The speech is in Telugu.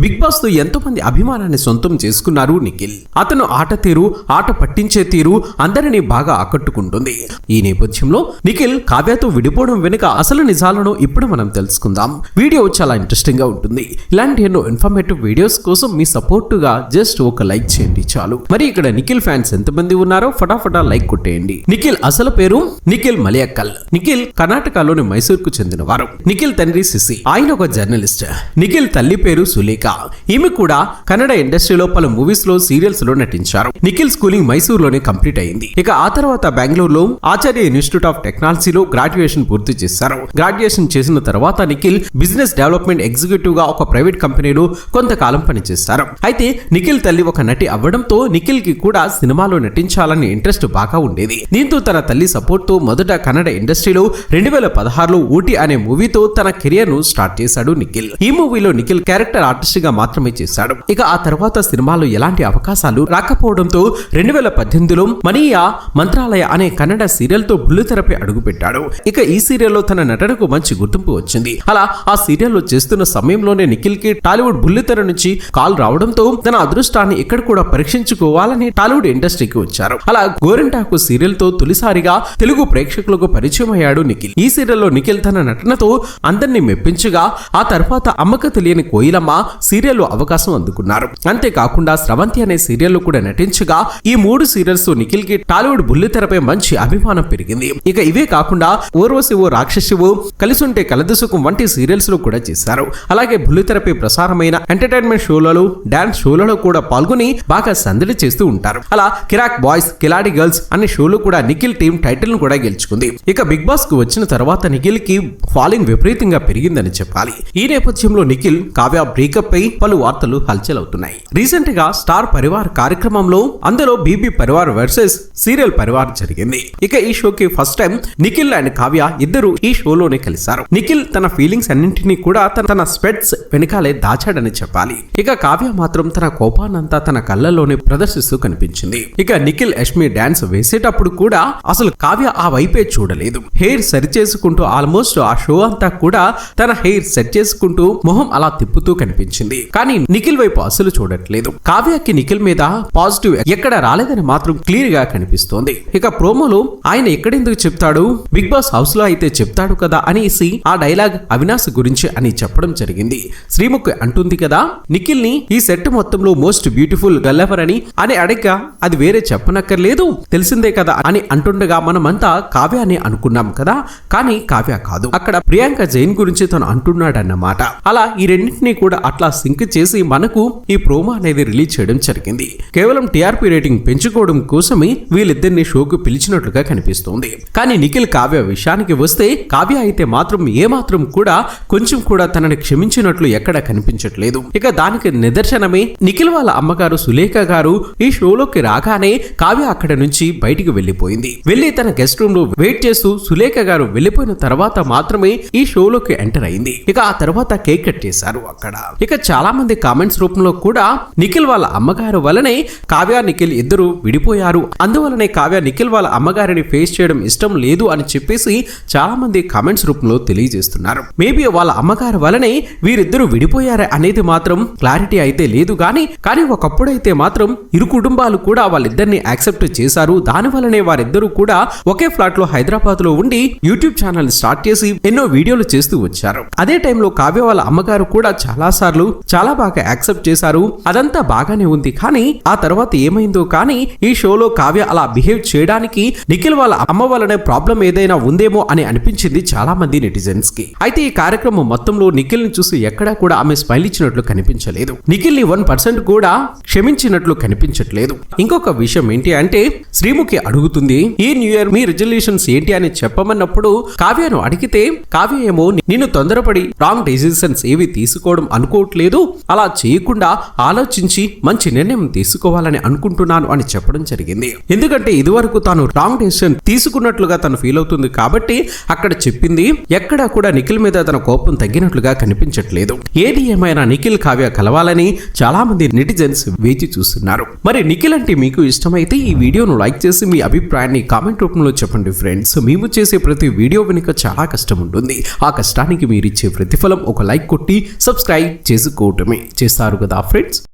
బిగ్ బాస్తో ఎంతో మంది అభిమానాన్ని సొంతం చేసుకున్నారు నిఖిల్. అతను ఆట తీరు ఆట పట్టించే తీరు అందరినీ బాగా ఆకట్టుకుంటుంది. ఈ నేపథ్యంలో నిఖిల్ కావ్యతో విడిపోవడం వెనుక అసలు నిజాలను ఇప్పుడు మనం తెలుసుకుందాం. వీడియో చాలా ఇంట్రెస్టింగ్గా ఉంటుంది. ఇలాంటి ఎన్నో ఇన్ఫర్మేటివ్ వీడియోస్ కోసం మీ సపోర్ట్గా జస్ట్ ఒక లైక్ చేయండి చాలు. మరి ఇక్కడ నిఖిల్ ఫ్యాన్స్ ఎంతమంది ఉన్నారో ఫటాఫటా లైక్ కొట్టేయండి. నిఖిల్ అసలు పేరు? నిఖిల్ మలియక్కల్. నిఖిల్ కర్ణాటకలోని మైసూర్కు చెందినవారు. నిఖిల్ తండ్రి సిసి ఆయన ఒక జర్నలిస్ట్. నిఖిల్ తల్లి పేరు సులేఖ. ఈమె కూడా కన్నడ ఇండస్ట్రీలో పలు మూవీస్లో సీరియల్స్లో నటించారు. నిఖిల్ స్కూలింగ్ మైసూర్లోనే కంప్లీట్ అయింది. ఇక ఆ తర్వాత బెంగళూరులో ఆచార్య ఇన్స్టిట్యూట్ ఆఫ్ టెక్నాలజీలో గ్రాడ్యుయేషన్ పూర్తి చేశారు. గ్రాడ్యుయేషన్ చేసిన తర్వాత నిఖిల్ బిజినెస్ డెవలప్మెంట్ ఎగ్జిక్యూటివ్గా ఒక ప్రైవేట్ కంపెనీలో కొంతకాలం పనిచేశారు. అయితే నిఖిల్ తల్లి ఒక నటి అవ్వడంతో నిఖిల్కి కూడా సినిమాలో నటించాలని ఇంట్రెస్ట్ బాగా ఉండేది. దీంతో తన తల్లి సపోర్ట్తో మొదట కన్నడ ఇండస్ట్రీలో రెండు వేల పదహారులో ఊటీ అనే మూవీతో తన కెరియర్ను స్టార్ట్ చేశాడు నిఖిల్. ఈ మూవీలో నిఖిల్ క్యారెక్టర్ ఆర్టిస్ట్ గా మాత్రమే చేశాడు. ఇక ఆ తర్వాత సినిమాలో ఎలాంటి అవకాశాలు రాకపోవడంతో రెండు వేల పద్దెనిమిదిలో మనీయా మంత్రాలయ అనే కన్నడ సీరియల్తో బుల్లితెరపై అడుగుపెట్టాడు. ఇక ఈ సీరియల్లో తన నటనకు మంచి గుర్తింపు వచ్చింది. అలా ఆ సీరియల్లో చేస్తున్న సమయంలోనే నిఖిల్కి టాలీవుడ్ బుల్లితెర నుంచి కాల్ రావడంతో తన అదృష్టాన్ని ఇక్కడ కూడా పరీక్షించుకోవాలని టాలీవుడ్ ఇండస్ట్రీకి వచ్చారు. అలా గోరింటాకు సీరియల్తో తొలిసారిగా తెలుగు ప్రేక్షకులకు పరిచయం అయ్యాడు నిఖిల్. ఈ సీరియల్లో నిఖిల్ తన నటనతో అందరినీ మెప్పించగా ఆ తర్వాత అమ్మక తెలియని కోయిలమ్మ సీరియల్లో అవకాశం అందుకున్నారు. అంతేకాకుండా స్రవంతి అనే సీరియల్లో కూడా నటించగా ఈ మూడు సీరియల్స్తో నిఖిల్కి టాలీవుడ్ బుల్లితెరపై మంచి అభిమానం పెరిగింది. ఇక ఇవే కాకుండా ఓర్వశి ఓ రాక్షసివు కలిసుంటే కలదుసుకం వంటి సీరియల్స్లో కూడా చేశారు. అలాగే బుల్లితెరపై ప్రసారమైన ఎంటర్టైన్మెంట్ షోలలో డాన్స్ షోలలో కూడా పాల్గొని బాగా సందడి చేస్తూ ఉంటారు. అలా కిరాక్ బాయ్స్ కిలాడి గర్ల్స్ అనే షోలు కూడా నిఖిల్ టీం టైటిల్ను కూడా గెలుచుకుంది. ఇక బిగ్ బాస్కు వచ్చిన తర్వాత నిఖిల్కి ఫాలోయింగ్ విపరీతంగా పెరిగిందని చెప్పాలి. ఈ నేపథ్యంలో నిఖిల్ కావ్య బ్రేకప్ పై పలు వార్తలు హల్చల్ అవుతున్నాయి రీసెంట్గా స్టార్ పరివార్ కార్యక్రమంలో అందులో BB Parivaar versus serial Parivaar జరిగింది. ఇక ఈ షోకి first time Nikhil and Kavya ఇద్దరు ఈ షోలోనే కలిశారు. నిఖిల్ తన ఫీలింగ్స్ అన్నింటినీ కూడా తన తన స్పెట్స్ వెనకాలే దాచాడని చెప్పాలి. ఇక కావ్య మాత్రం తన కోపానంతా తన కళ్ళలోనే ప్రదర్శిస్తూ కనిపించింది. ఇక నిఖిల్ యష్మి డాన్స్ వేసేటప్పుడు కూడా అసలు కావ్య ఆ వైపే చూడలేదు. హెయిర్ సరి చేసుకుంటూ ఆల్మోస్ట్ ఆ షో అంతా కూడా తన హెయిర్ సెట్ చేసుకుంటూ మొహం అలా తిప్పుతూ కనిపించింది. కానీ నిఖిల్ వైపు అసలు చూడట్లేదు. కావ్యకి నిఖిల్ మీద పాజిటివ్ ఎక్కడ రాలేదని మాత్రం క్లియర్గా కనిపిస్తోంది. ఇక ప్రోమోలో ఆయన ఎక్కడెందుకు చెప్తాడు? బిగ్ బాస్ హౌస్లో అయితే చెప్తాడు కదా అనేసి ఆ డైలాగ్ అవినాశ్ గురించి అని చెప్పడం జరిగింది. శ్రీముఖ్ అంటుంది కదా నిఖిల్ని ఈ సెట్ మొత్తంలో మోస్ట్ బ్యూటిఫుల్ గల్లెవర్ అని అని అడగ అది వేరే చెప్పనక్కర్లేదు తెలిసిందే కదా అని అంటుండగా మనమంతా కావ్య అని అనుకున్నాం కదా కానీ కావ్య కాదు. అక్కడ ప్రియాంక జైన్ గురించి తను అంటున్నాడన్నమాట. అలా ఈ రెండింటినీ కూడా అట్లా సింక్ చేసి మనకు ఈ ప్రోమో అనేది రిలీజ్ చేయడం జరిగింది. కేవలం టీఆర్పీ రేటింగ్ పెంచుకోవడం కోసమే వీళ్ళిద్దరిని షోకు పిలిచినట్లుగా కనిపిస్తోంది. కానీ నిఖిల్ కావ్య విషయానికి వస్తే కావ్య అయితే మాత్రం ఏమాత్రం కూడా కొంచెం కూడా తనని క్షమించినట్లు ఎక్కడా కనిపించట్లేదు. ఇక దానికి నిదర్శనమే నిఖిల్ వాళ్ళ అమ్మగారు సులేఖ గారు ఈ షోలోకి రాగానే కావ్య అక్కడ నుంచి బయటికి వెళ్ళిపోయింది వెళ్ళి తన గెస్ట్ రూమ్లో వెయిట్ చేస్తూ సులేఖ గారు వెళ్ళిపోయిన తర్వాత మాత్రమే ఈ షోలోకి ఎంటర్ అయింది. ఇక ఆ తర్వాత కేక్ కట్ చేశారు అక్కడ. ఇక చాలా మంది కామెంట్స్ రూపంలో కూడా నిఖిల్ వాళ్ళ అమ్మగారు వలనే కావ్య నిఖిల్ ఇద్దరు విడిపోయారు. అందువలనే కావ్య నిఖిల్ వాళ్ళ అమ్మగారిని ఫేస్ చేయడం ఇష్టం లేదు అని చెప్పేసి చాలా మంది కామెంట్స్ రూపంలో తెలియజేస్తున్నారు. మేబీ వాళ్ళ అమ్మగారు వలనే వీరిద్దరూ విడిపోయారా అనేది మాత్రం క్లారిటీ అయితే లేదు గాని కానీ ఒకప్పుడైతే మాత్రం ఇరు కుటుంబాలు కూడా వాళ్ళిద్దరిని యాక్సెప్ట్ చేశారు. దాని వలనే వారిద్దరూ కూడా ఒకే ఫ్లాట్లో హైదరాబాద్లో ఉండి యూట్యూబ్ ఛానల్ స్టార్ట్ చేసి ఎన్నో వీడియోలు చేస్తూ వచ్చారు. అదే టైంలో కావ్య వాళ్ళ అమ్మగారు కూడా చాలా సార్లు చాలా బాగా యాక్సెప్ట్ చేశారు. అదంతా బాగానే ఉంది. కానీ ఆ తర్వాత ఏమైందో కానీ ఈ షోలో కావ్య అలా బిహేవ్ చేయడానికి నిఖిల్ వాళ్ళ అమ్మ వల్లనే ప్రాబ్లం ఏదైనా ఉందేమో అని అనిపించింది చాలా మంది నెటిజన్స్కి. అయితే ఈ కార్యక్రమం మొత్తంలో నిఖిల్ని చూసి ఎక్కడా కూడా ఆమె స్మైల్ ఇచ్చినట్లు కనిపించలేదు. నిఖిల్ని వన్ పర్సెంట్ కూడా క్షమించినట్లు కనిపించట్లేదు. ఇంకొక విషయం ఏంటి అంటే శ్రీముఖి అడుగుతుంది ఈ న్యూ ఇయర్ మీ రిజల్యూషన్స్ ఏంటి అని చెప్పమన్నప్పుడు కావ్యను అడిగితే కావ్య ఏమో నిన్ను తొందరపడి రాంగ్ డెసిషన్స్ ఏవి తీసుకోవడం అనుకోవట్లేదు అలా చేయకుండా ఆలోచించి మంచి నిర్ణయం తీసుకోవాలని అనుకుంటున్నాను అని చెప్పడం జరిగింది. ఎందుకంటే ఇదివరకు తాను రాంగ్ డెసిషన్ తీసుకున్నట్లుగా తను ఫీల్ అవుతుంది కాబట్టి అక్కడ చెప్పింది ఎక్కడా కూడా నిఖిల్ మీద తన కోపం తగ్గినట్లుగా కనిపించట్లేదు. ఏది ఏమైనా నిఖిల్ కావ్య కలవాలని చాలా మంది నెటిజన్స్ వేచి చూస్తున్నారు. మరి నిఖిల్ అంటే మీకు ఇష్టమైతే ఈ వీడియోను లైక్ చేసి మీ అభిప్రాయాన్ని కామెంట్ రూపంలో చెప్పండి ఫ్రెండ్స్. మేము చేసే ప్రతి వీడియో వెనుక చాలా కష్టం ఉంటుంది. ఆ కష్టానికి మీరిచ్చే ప్రతిఫలం ఒక లైక్ కొట్టి సబ్స్క్రైబ్ చేసి చేసుకోవటమే చేస్తారు కదా ఫ్రెండ్స్